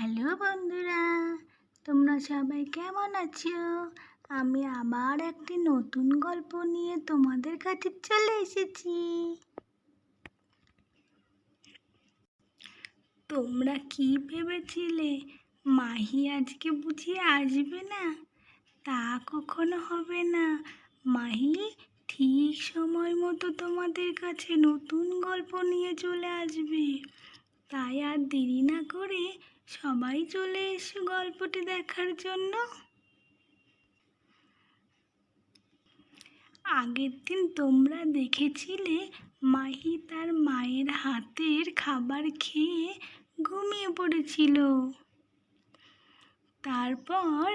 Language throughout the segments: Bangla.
হ্যালো বন্ধুরা, তোমরা সবাই কেমন আছো? আমি আবার একটি নতুন গল্প নিয়ে তোমাদের কাছে চলে এসেছি। তোমরা কি ভেবেছিলে, মাহি আজকে বুঝি আসবে না? তা কখনো হবে না। মাহি, ঠিক সময় মতো তোমাদের কাছে নতুন গল্প নিয়ে চলে আসবে। তাই আর দেরি না করে সবাই চলে এসো গল্পটি দেখার জন্য। আগের দিন তোমরা দেখেছিলে মাহি তার মায়ের হাতের খাবার খেয়ে ঘুমিয়ে পড়েছিল। তারপর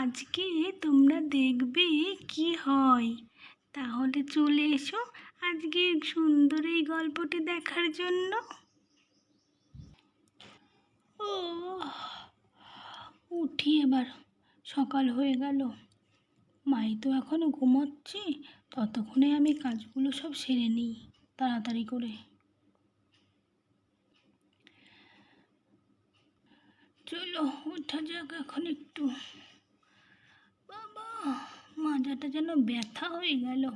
আজকে তোমরা দেখবে কি হয়। তাহলে চলে এসো আজকে সুন্দর এই গল্পটি দেখার জন্য। উঠি এবার। সকাল হয়ে গেল। মাই তো এখনও ঘুমোচ্ছে। ততক্ষণে আমি কাজগুলো সব সেরে নিই তাড়াতাড়ি করে। চলো ওঠা যাক এখন একটু। বাবা, মাজাটা যেন ব্যথা হয়ে গেল।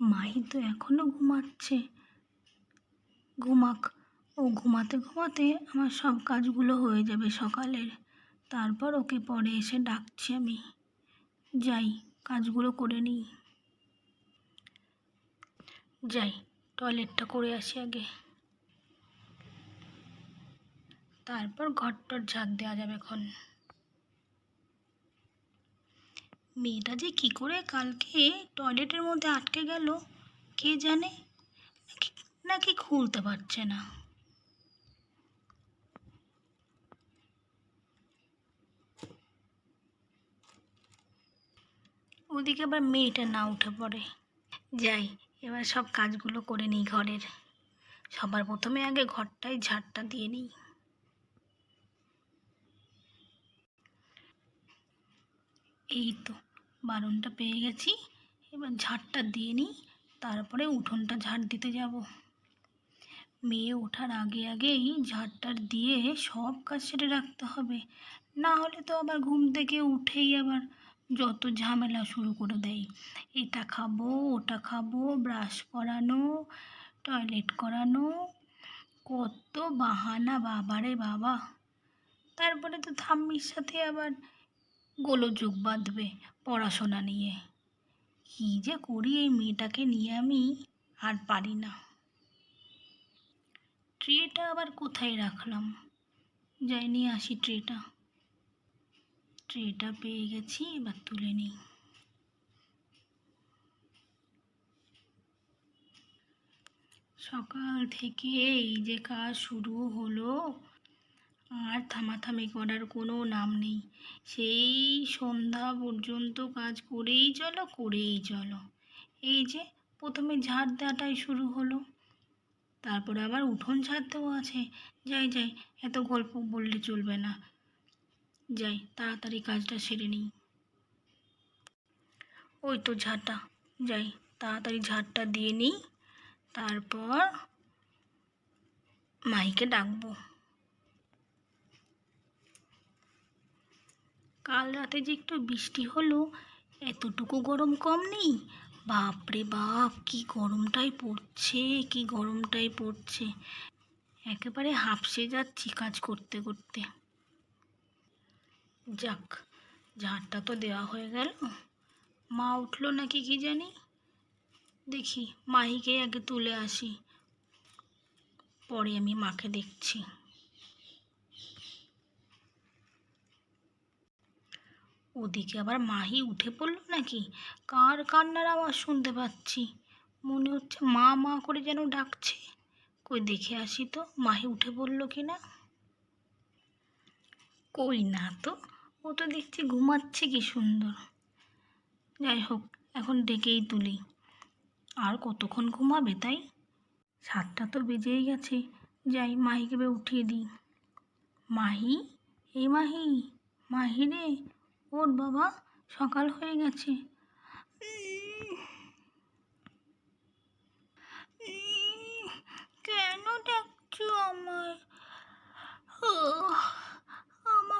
মাই তো এখনও ঘুমাচ্ছে। ঘুমাক। ও ঘুমাতে ঘুমাতে আমার সব কাজগুলো হয়ে যাবে সকালের। তারপর ওকে পরে এসে ডাকছি আমি। যাই, কাজগুলো করে নিই। যাই, টয়লেটটা করে আসি আগে। তারপর ঘরটর ঝাঁট দেওয়া যাবে এখন। মেয়েটা যে কি করে কালকে টয়লেটের মধ্যে আটকে গেল, কে জানে? নাকি খুলতে পারছে না। ওদিকে আবার মেয়েটা না উঠে পড়ে। যাই, এবার সব কাজগুলো করে নিই ঘরের। সবার প্রথমে আগে ঘরটায় ঝাড়টা দিয়ে নিই। এই তো বারণটা পেয়ে গেছি। এবার ঝাড়টা দিয়ে নিই, তারপরে উঠোনটা ঝাড় দিতে যাব। মেয়ে ওঠার আগে আগেই ঝাড়টার দিয়ে সব কাজ সেরে রাখতে হবে। না হলে তো আবার ঘুম থেকে উঠেই আবার যত ঝামেলা শুরু করে দেয়। এটা খাব, ওটা খাব ব্রাশ করানো টয়লেট করানো, কত বাহানা, বাবারে বাবা। তারপরে তো থাম্মির সাথে আবার গোলযোগ বাঁধবে পড়াশোনা নিয়ে। কী যে করি এই মেয়েটাকে নিয়ে আমি আর পারি না। ট্রেটা আবার কোথায় রাখলাম? যাই নিয়ে আসি ট্রেটা। ট্রেটা পেয়ে গেছি, এবার তুলে নিই। সকাল থেকে এই যে কাজ শুরু হলো, আর থামাথামি করার কোনো নাম নেই। সেই সন্ধ্যা পর্যন্ত কাজ করেই চলো করেই চলো। এই যে প্রথমে ঝাড় দেওয়াটাই শুরু হলো, তারপরে আবার উঠোন ঝাড়তেও আছে। যাই যাই, এত গল্প বললে চলবে না। যাই, তাড়াতাড়ি কাজটা সেরে নিই। ওই তো ঝাড়টা। যাই, তাড়াতাড়ি ঝাড়টা দিয়ে নিই। তারপর মাইকে ডাকবো। কাল রাতে যে একটু বৃষ্টি হলো, এতটুকু গরম কম নেই? বাপরে বাপ, কি গরমটাই পড়ছে, কি গরমটাই পড়ছে। একেবারে হাঁপসে যাচ্ছি কাজ করতে করতে। যাক ঝাড়টা তো দেওয়া হয়ে গেল। মা উঠল নাকি কি জানি? দেখি, মাহিকে আগে তুলে আসি। পরে আমি মাকে দেখছি। ওদিকে আবার মাহি উঠে পড়ল নাকি? কার কান্নার আওয়াজ শুনতে পাচ্ছি? মনে হচ্ছে মা মা করে যেন ডাকছে। কই, দেখে আসি তো, মাহি উঠে পড়ল কি না কই না তো? ও তো দেখছি ঘুমাচ্ছে কি সুন্দর। যাই হোক, এখন ডেকেই তুলি। আর কতক্ষণ ঘুমাবে তাই? সাতটা তো বেজেই গেছে। যাই, মাহিকে উঠিয়ে দিই। মাহি? এই মাহি? মাহি রে? ওর বাবা সকাল হয়ে গেছে। কেন ডাকছো আমায়?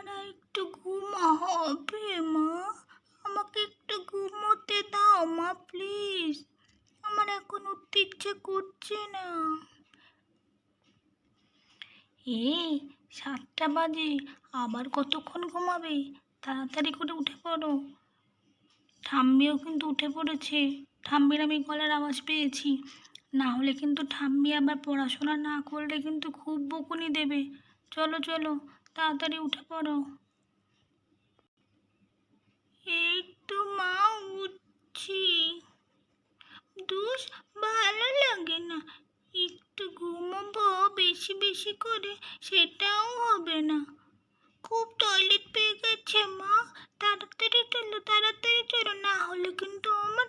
না একটু ঘুমা হবে মা। আমাকে একটু ঘুমোতে দাও, মা, প্লিজ। আমার এখন উঠতে ইচ্ছে করছে না। এই সাতটা বাজে। আবার কতক্ষণ ঘুমাবে? তাড়াতাড়ি করে উঠে পড়ো। ঠাম্মিও কিন্তু উঠে পড়েছে। ঠাম্মির আমি গলার আওয়াজ পেয়েছি। না হলে কিন্তু ঠাম্মি আবার পড়াশোনা না করলে কিন্তু খুব বকুনি দেবে। চলো চলো। তাড়াতাড়ি উঠে পড়ো। এই তো মা উঠছি। দুষ ভালো লাগে না। একটু ঘুমাবো বেশি বেশি করে, সেটাও হবে না। খুব টয়লেট পেয়ে গেছে মা। তাড়াতাড়ি চলো তাড়াতাড়ি চলো। না হলে কিন্তু আমার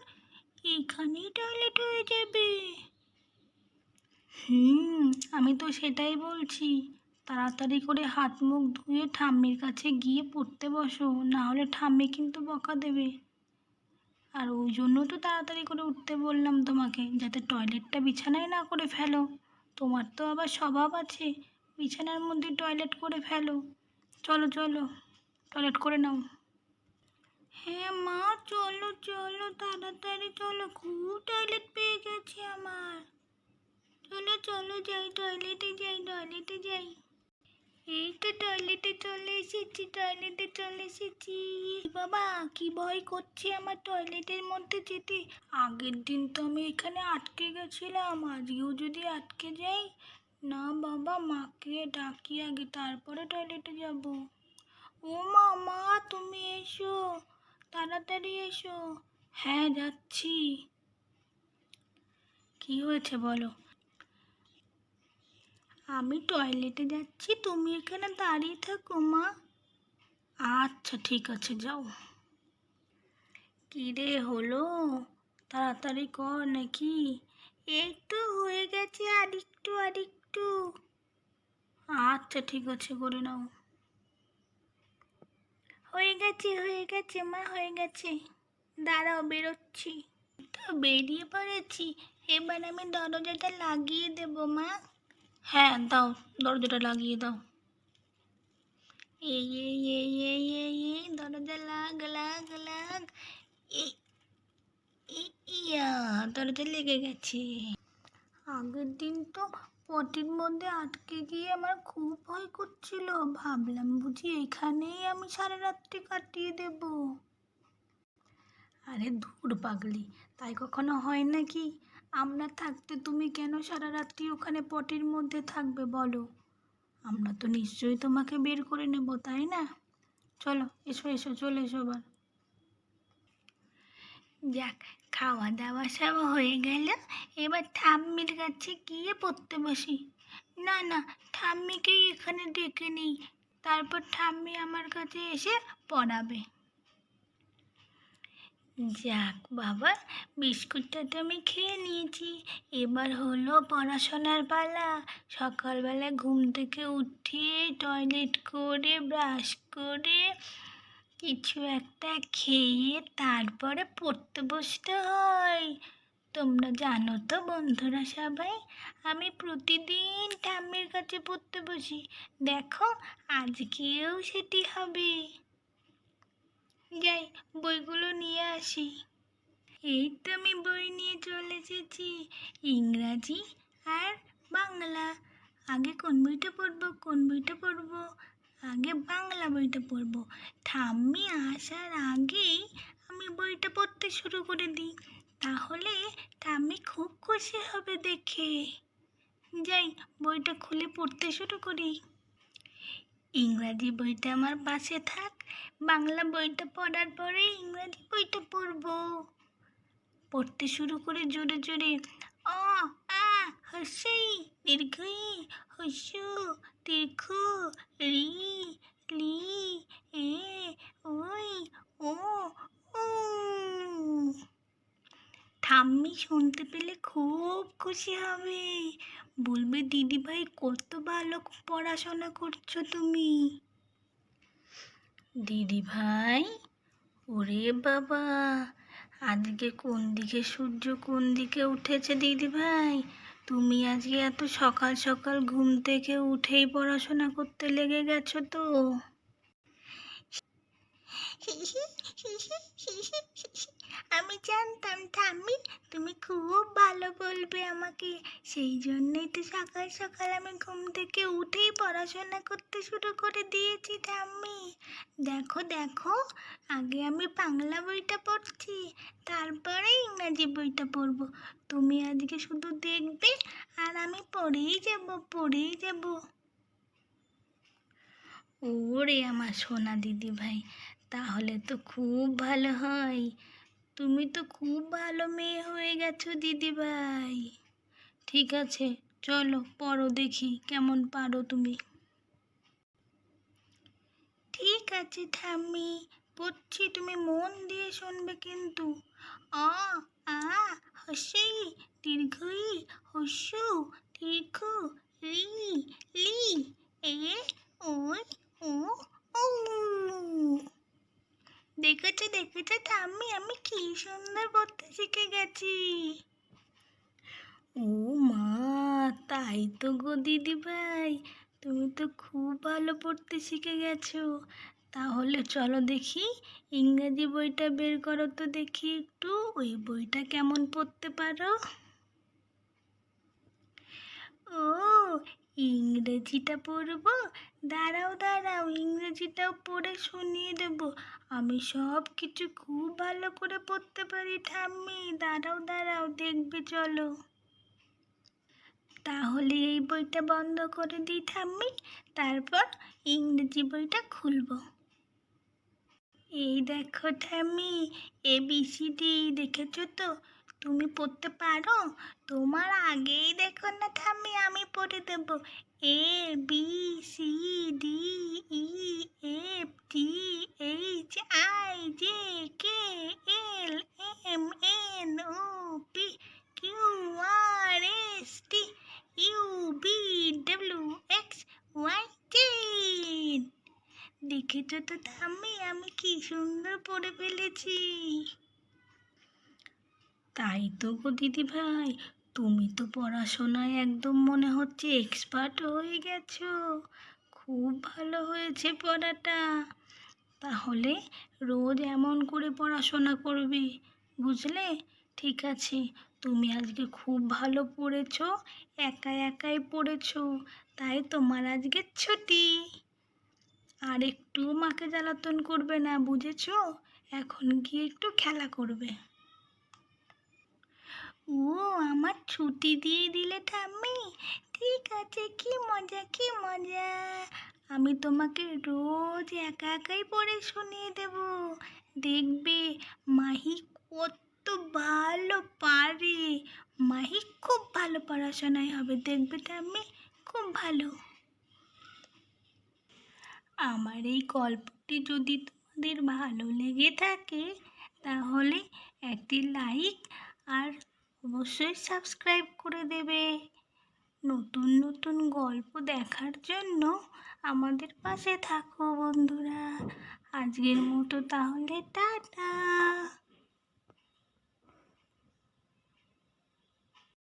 এখানেই টয়লেট হয়ে যাবে। হুম, আমি তো সেটাই বলছি। তাড়াতাড়ি করে হাত মুখ ধুয়ে ঠাম্মির কাছে গিয়ে পড়তে বসো, না হলে ঠাম্মি কিন্তু বকা দেবে। আর ওই জন্য তো তাড়াতাড়ি করে উঠতে বললাম তোমাকে, যাতে টয়লেটটা বিছানায় না করে ফেলো। তোমার তো আবার স্বভাব আছে, বিছানার মধ্যে টয়লেট করে ফেলো। চলো চলো, টয়লেট করে নাও। হ্যাঁ মা, চলো চলো, তাড়াতাড়ি, চলো, খুব টয়লেট পেয়ে গেছে আমার। চলো চলো, যাই, টয়লেটে যাই টয়লেটে যাই। এই তো টয়লেটে চলে এসেছি টয়লেটে চলে এসেছি। বাবা, কি ভয় করছে আমার টয়লেটের মধ্যে যেতে? আগের দিন তো আমি এখানে আটকে গেছিলাম, আজকেও যদি আটকে যাই? না বাবা, মাকে ডাকি আগে, তারপরে টয়লেটে যাব। ও মা মা তুমি এসো, তাড়াতাড়ি এসো। হ্যাঁ যাচ্ছি। কি হয়েছে বলো? আমি টয়লেটে যাচ্ছি, তুমি এখানে দাঁড়িয়ে থাকো, মা। আচ্ছা ঠিক আছে, যাও। কি রে হলো? তাড়াতাড়ি কর নাকি? এই তো হয়ে গেছে আর একটু আর একটু আচ্ছা ঠিক আছে, করে নাও। হয়ে গেছে হয়ে গেছে, মা, হয়ে গেছে। দাঁড়াও, বেরোচ্ছি। তো বেরিয়ে পড়েছি। এবার আমি দরজাটা লাগিয়ে দেবো, মা। হ্যাঁ দাও, দরজাটা লাগিয়ে দাও। এই এই এই এই এই এই দরজা লাগ লাগ লাগ। ইয়া, দরজা লেগে গেছে। আগের দিন তো পটির মধ্যে আটকে গিয়ে আমার খুব ভয় করছিল। ভাবলাম বুঝি এখানেই আমি সারা রাত্রি কাটিয়ে দেব। আরে ধুর পাগলি, তাই কখনো হয় নাকি? আমরা থাকতে তুমি কেন সারা রাত্রি ওখানে পটির মধ্যে থাকবে বলো? আমরা তো নিশ্চয়ই তোমাকে বের করে নেব, তাই না? চলো, এসো এসো, চলে এসো এবার। যাক খাওয়া দাওয়া সব হয়ে গেল। এবার ঠাম্মির কাছে গিয়ে পড়তে বসি। না না, ঠাম্মিকেই এখানে ডেকে নিই। তারপর ঠাম্মি আমার কাছে এসে পড়াবে। যাক বাবা, বিস্কুটটা তো আমি খেয়ে নিয়েছি। এবার হলো পড়াশোনার পালা। সকালবেলা ঘুম থেকে উঠে টয়লেট করে ব্রাশ করে, কিছু একটা খেয়ে তারপরে পড়তে বসতে হয়। তোমরা জানো তো বন্ধুরা সবাই, আমি প্রতিদিন ঠাম্মির কাছে পড়তে বসি। দেখো, আজকেও সেটি হবে। যাই, বইগুলো নিয়ে আসি। এই তো আমি বই নিয়ে চলে এসেছি, ইংরাজি আর বাংলা। আগে কোন বইটা পড়ব, কোন বইটা পড়ব? আগে বাংলা বইটা পড়ব। ঠাম্মি আসার আগেই আমি বইটা পড়তে শুরু করে দিই। তাহলে ঠাম্মি খুব খুশি হবে দেখে। যাই, বইটা খুলে পড়তে শুরু করি। ইংরাজি বইটা আমার পাশে থাক। বাংলা বইটা পড়ার পরে ইংরাজি বইটা পড়ব। পড়তে শুরু করে জোরে জোরে, অ, আ হসই দীর্ঘই হস্য দীর্ঘ, রি, লি, এ, ওই, ও ও ঠাম্মি শুনতে পেলে খুব খুশি হবে। বলবে, দিদি ভাই, কত ভালো পড়াশোনা করছ তুমি। দিদি ভাই, ওরে বাবা, আজকে কোন দিকে সূর্য কোন দিকে উঠেছে দিদি ভাই? তুমি আজকে এত সকাল সকাল ঘুম থেকে উঠেই পড়াশোনা করতে লেগে গেছো তো? আমি জানতাম ঠাম্মি, তুমি খুব ভালো বলবে আমাকে। সেই জন্যই তো সকাল সকাল আমি ঘুম থেকে উঠেই পড়াশোনা করতে শুরু করে দিয়েছি ঠাম্মি। দেখো দেখো, আগে আমি বাংলা বইটা পড়ছি, তারপরে ইংরাজি বইটা পড়ব। তুমি আজকে শুধু দেখবে আর আমি পড়েই যাব পড়েই যাব। ওরে আমার সোনা দিদি ভাই তাহলে তো খুব ভালো হয়। তুমি তো খুব ভালো মেয়ে হয়ে গেছো দিদি ভাই ঠিক আছে, চলো পড়ো দেখি কেমন পারো তুমি। ঠিক আছে, ঠাম্মি, পড়ছি, তুমি মন দিয়ে শুনবে কিন্তু। অ আ হসই দীর্ঘই হস্যু দীর্ঘ রি লি, এ, ওই, ও ও দেখেছ দেখেছ। ঠাম্মি আমি কি সুন্দর পড়তে শিখে গেছি? ও মা, তাই তো গো দিদি ভাই। তুমি তো খুব ভালো পড়তে শিখে গেছো। তাহলে চলো দেখি, ইংরেজি বইটা বের করো তো দেখি একটু। ওই বইটা কেমন পড়তে পারো? ও ইংরেজিটা পড়ব? দাঁড়াও দাঁড়াও, ইংরেজিটাও পড়ে শুনিয়ে দেব। আমি সব কিছু খুব ভালো করে পড়তে পারি ঠাম্মি। দাঁড়াও দাঁড়াও, দেখবে, চলো। তাহলে এই বইটা বন্ধ করে দিই ঠাম্মি। তারপর ইংরেজি বইটা খুলব। এই দেখো ঠাম্মি, এ বি সি ডি, দেখেছ তো? তুমি পড়তে পারো? তোমার আগেই দেখো না ঠাম্মি আমি পড়ে দেবো। A, B, C, D, E, F G H, I, J, K, L, M, N, O, P, Q, R, S, T, U, V, W, X, Y, Z. দেখেছ তো ঠাম্মি আমি কি সুন্দর পড়ে ফেলেছি। তাই তো গো দিদি ভাই তুমি তো পড়াশোনায় একদম মনে হচ্ছে এক্সপার্ট হয়ে গেছো। খুব ভালো হয়েছে পড়াটা। তাহলে রোজ এমন করে পড়াশোনা করবে, বুঝলে? ঠিক আছে, তুমি আজকে খুব ভালো পড়েছো, একা একাই পড়েছো, তাই তোমার আজকে ছুটি। আর একটু মাকে জ্বালাতন করবে না, বুঝেছ? এখন গিয়ে একটু খেলা করবে। ও, আমার ছুটি দিয়ে দিলে ঠাম্মি। ঠিক আছে, কি মজা কি মজা। আমি তোমাকে রোজ একা একাই পড়ে শুনিয়ে দেব। দেখবে মাহি কত ভালো পারে। মাহি খুব ভালো পড়াশোনায় হবে, দেখবে ঠাম্মি, খুব ভালো। আমার এই গল্পটি যদি তোমাদের ভালো লেগে থাকে, তাহলে একটি লাইক আর অবশ্যই সাবস্ক্রাইব করে দেবে। নতুন নতুন গল্প দেখার জন্য আমাদের পাশে থাকো বন্ধুরা। আজকের মতো তাহলে টাটা।